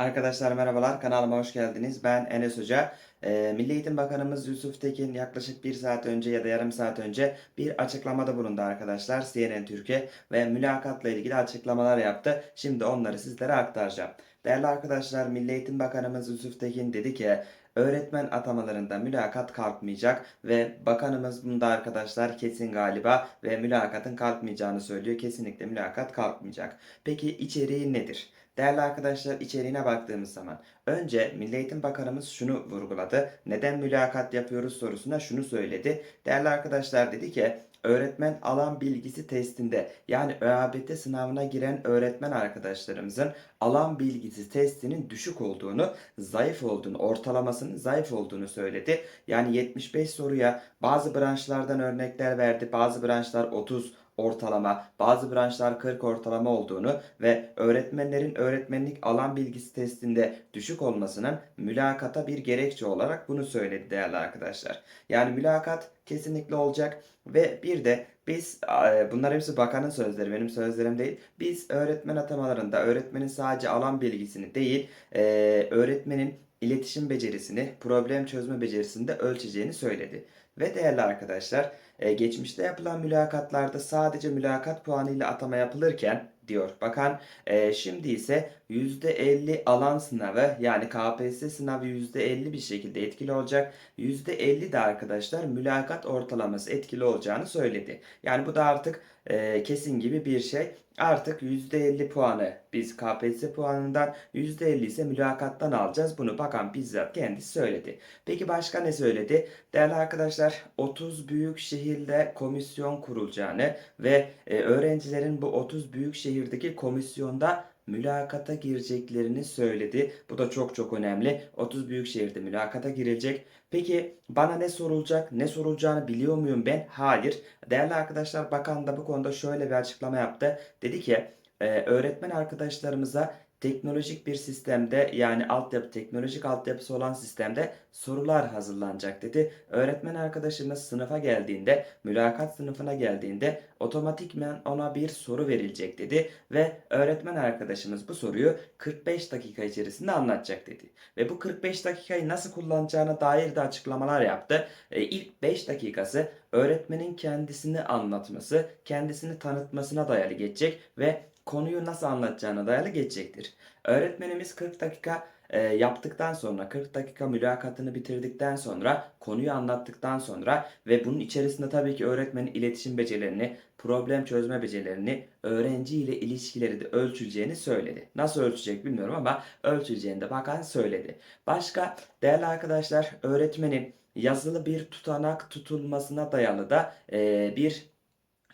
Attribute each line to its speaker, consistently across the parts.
Speaker 1: Arkadaşlar merhabalar, kanalıma hoş geldiniz. Ben Enes Hoca. Ee, Milli Eğitim Bakanımız Yusuf Tekin yaklaşık bir saat önce ya da yarım saat önce bir açıklamada bulundu arkadaşlar. CNN Türkiye ve mülakatla ilgili açıklamalar yaptı. Şimdi onları sizlere aktaracağım. Değerli arkadaşlar, Milli Eğitim Bakanımız Yusuf Tekin dedi ki öğretmen atamalarında mülakat kalkmayacak ve bakanımız bunda arkadaşlar kesin galiba ve mülakatın kalkmayacağını söylüyor. Kesinlikle mülakat kalkmayacak. Peki içeriği nedir? Değerli arkadaşlar içeriğine baktığımız zaman önce Milli Eğitim Bakanımız şunu vurguladı. Neden mülakat yapıyoruz sorusuna şunu söyledi. Değerli arkadaşlar dedi ki öğretmen alan bilgisi testinde yani ÖABT sınavına giren öğretmen arkadaşlarımızın alan bilgisi testinin düşük olduğunu, zayıf olduğunu, ortalamasının zayıf olduğunu söyledi. Yani 75 soruya bazı branşlardan örnekler verdi. Bazı branşlar 30, ortalama, bazı branşlar 40 ortalama olduğunu ve öğretmenlerin öğretmenlik alan bilgisi testinde düşük olmasının mülakata bir gerekçe olarak bunu söyledi değerli arkadaşlar. Yani mülakat kesinlikle olacak ve bir de biz e, bunlar hepsi bakanın sözleri benim sözlerim değil. Biz öğretmen atamalarında öğretmenin sadece alan bilgisini değil e, öğretmenin iletişim becerisini, problem çözme becerisini de ölçeceğini söyledi. Ve değerli arkadaşlar, e, geçmişte yapılan mülakatlarda sadece mülakat puanıyla atama yapılırken diyor bakan, e, şimdi ise %50 alan sınavı yani KPSS sınavı %50 bir şekilde etkili olacak. %50 de arkadaşlar mülakat ortalaması etkili olacağını söyledi. Yani bu da artık e, kesin gibi bir şey. Artık %50 puanı biz KPSS puanından %50 ise mülakattan alacağız. Bunu bakan bizzat kendisi söyledi. Peki başka ne söyledi? Değerli arkadaşlar 30 büyük şehirde komisyon kurulacağını ve e, öğrencilerin bu 30 büyük şehirdeki komisyonda mülakata gireceklerini söyledi. Bu da çok çok önemli. 30 büyük şehirde mülakata girilecek. Peki bana ne sorulacak? Ne sorulacağını biliyor muyum ben? Hayır. Değerli arkadaşlar bakan da bu konuda şöyle bir açıklama yaptı. Dedi ki e, öğretmen arkadaşlarımıza teknolojik bir sistemde yani altyapı teknolojik altyapısı olan sistemde sorular hazırlanacak dedi. Öğretmen arkadaşımız sınıfa geldiğinde, mülakat sınıfına geldiğinde otomatikmen ona bir soru verilecek dedi ve öğretmen arkadaşımız bu soruyu 45 dakika içerisinde anlatacak dedi. Ve bu 45 dakikayı nasıl kullanacağına dair de açıklamalar yaptı. E, ilk 5 dakikası öğretmenin kendisini anlatması, kendisini tanıtmasına dayalı geçecek ve konuyu nasıl anlatacağına dayalı geçecektir. Öğretmenimiz 40 dakika e, yaptıktan sonra 40 dakika mülakatını bitirdikten sonra konuyu anlattıktan sonra ve bunun içerisinde tabii ki öğretmenin iletişim becerilerini, problem çözme becerilerini, öğrenci ile ilişkileri de ölçüleceğini söyledi. Nasıl ölçecek bilmiyorum ama ölçüleceğini de bakan söyledi. Başka değerli arkadaşlar öğretmenin yazılı bir tutanak tutulmasına dayalı da e, bir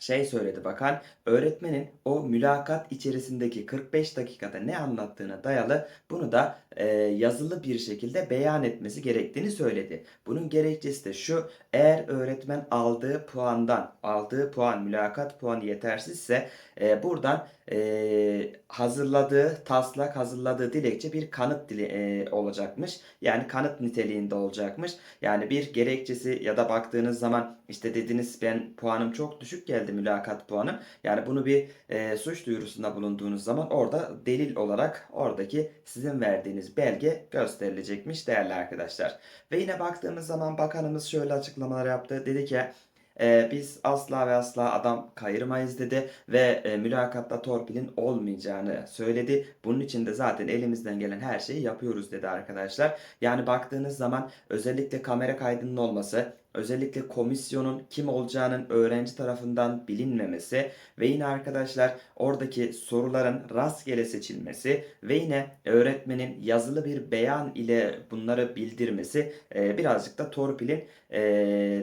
Speaker 1: şey söyledi bakan öğretmenin o mülakat içerisindeki 45 dakikada ne anlattığına dayalı bunu da e, yazılı bir şekilde beyan etmesi gerektiğini söyledi. Bunun gerekçesi de şu eğer öğretmen aldığı puandan aldığı puan mülakat puanı yetersizse e, buradan e, hazırladığı taslak hazırladığı dilekçe bir kanıt dili e, olacakmış. Yani kanıt niteliğinde olacakmış. Yani bir gerekçesi ya da baktığınız zaman işte dediniz ben puanım çok düşük geldi mülakat puanım. Yani bunu bir e, suç duyurusunda bulunduğunuz zaman orada delil olarak oradaki sizin verdiğiniz belge gösterilecekmiş değerli arkadaşlar. Ve yine baktığımız zaman bakanımız şöyle açıklamalar yaptı. Dedi ki e, biz asla ve asla adam kayırmayız dedi ve e, mülakatta torpilin olmayacağını söyledi. Bunun için de zaten elimizden gelen her şeyi yapıyoruz dedi arkadaşlar. Yani baktığınız zaman özellikle kamera kaydının olması, özellikle komisyonun kim olacağının öğrenci tarafından bilinmemesi ve yine arkadaşlar oradaki soruların rastgele seçilmesi ve yine öğretmenin yazılı bir beyan ile bunları bildirmesi e, birazcık da torpilin e,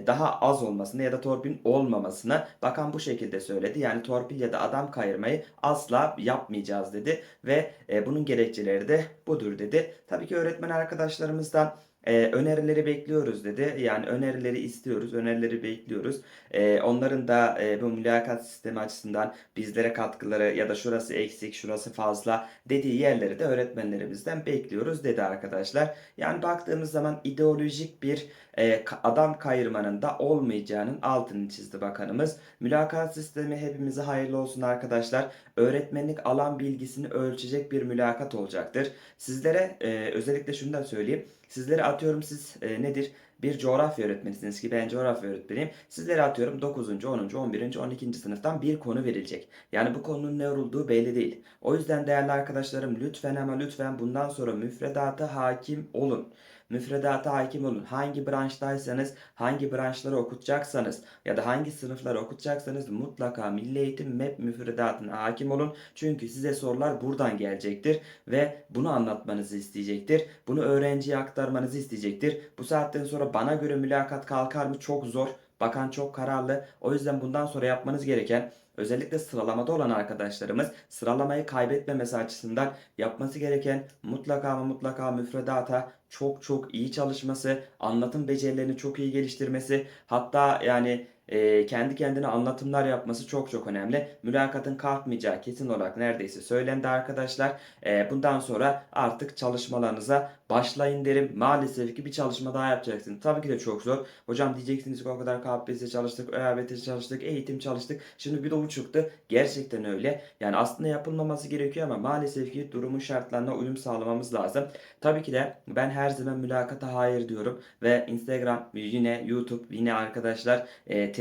Speaker 1: daha az olmasına ya da torpilin olmamasına bakan bu şekilde söyledi. Yani torpil ya da adam kayırmayı asla yapmayacağız dedi ve e, bunun gerekçeleri de budur dedi. Tabii ki öğretmen arkadaşlarımızdan ee, önerileri bekliyoruz dedi. Yani önerileri istiyoruz, önerileri bekliyoruz. Ee, onların da e, bu mülakat sistemi açısından bizlere katkıları ya da şurası eksik, şurası fazla dediği yerleri de öğretmenlerimizden bekliyoruz dedi arkadaşlar. Yani baktığımız zaman ideolojik bir e, ka- adam kayırmanın da olmayacağının altını çizdi bakanımız. Mülakat sistemi hepimize hayırlı olsun arkadaşlar. Öğretmenlik alan bilgisini ölçecek bir mülakat olacaktır. Sizlere e, özellikle şunu da söyleyeyim. Sizlere atıyorum siz e, nedir? Bir coğrafya öğretmenisiniz ki ben coğrafya öğretmeniyim. Sizlere atıyorum 9. 10. 11. 12. sınıftan bir konu verilecek. Yani bu konunun ne olduğu belli değil. O yüzden değerli arkadaşlarım lütfen ama lütfen bundan sonra müfredata hakim olun. Müfredata hakim olun. Hangi branştaysanız, hangi branşları okutacaksanız ya da hangi sınıfları okutacaksanız mutlaka Milli Eğitim MEP müfredatına hakim olun. Çünkü size sorular buradan gelecektir ve bunu anlatmanızı isteyecektir. Bunu öğrenciye aktarmanızı isteyecektir. Bu saatten sonra bana göre mülakat kalkar mı? Çok zor. Bakan çok kararlı. O yüzden bundan sonra yapmanız gereken özellikle sıralamada olan arkadaşlarımız sıralamayı kaybetmemesi açısından yapması gereken mutlaka ama mutlaka müfredata çok çok iyi çalışması, anlatım becerilerini çok iyi geliştirmesi, hatta yani e, kendi kendine anlatımlar yapması çok çok önemli. Mülakatın kalkmayacağı kesin olarak neredeyse söylendi arkadaşlar. E, bundan sonra artık çalışmalarınıza başlayın derim. Maalesef ki bir çalışma daha yapacaksın. Tabii ki de çok zor. Hocam diyeceksiniz ki o kadar KPSS çalıştık, ÖABT çalıştık, eğitim çalıştık. Şimdi bir de bu çıktı. Gerçekten öyle. Yani aslında yapılmaması gerekiyor ama maalesef ki durumun şartlarına uyum sağlamamız lazım. Tabii ki de ben her zaman mülakata hayır diyorum ve Instagram yine YouTube yine arkadaşlar e,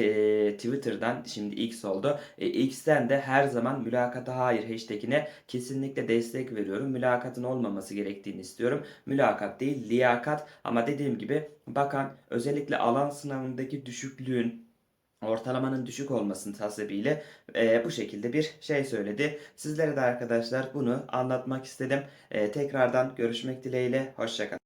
Speaker 1: Twitter'dan şimdi X oldu. E, X'ten de her zaman mülakata hayır hashtagine kesinlikle destek veriyorum. Mülakatın olmaması gerektiğini istiyorum. Mülakat değil liyakat ama dediğim gibi bakan özellikle alan sınavındaki düşüklüğün ortalamanın düşük olmasının hasebiyle e, bu şekilde bir şey söyledi. Sizlere de arkadaşlar bunu anlatmak istedim. E, tekrardan görüşmek dileğiyle. Hoşçakalın.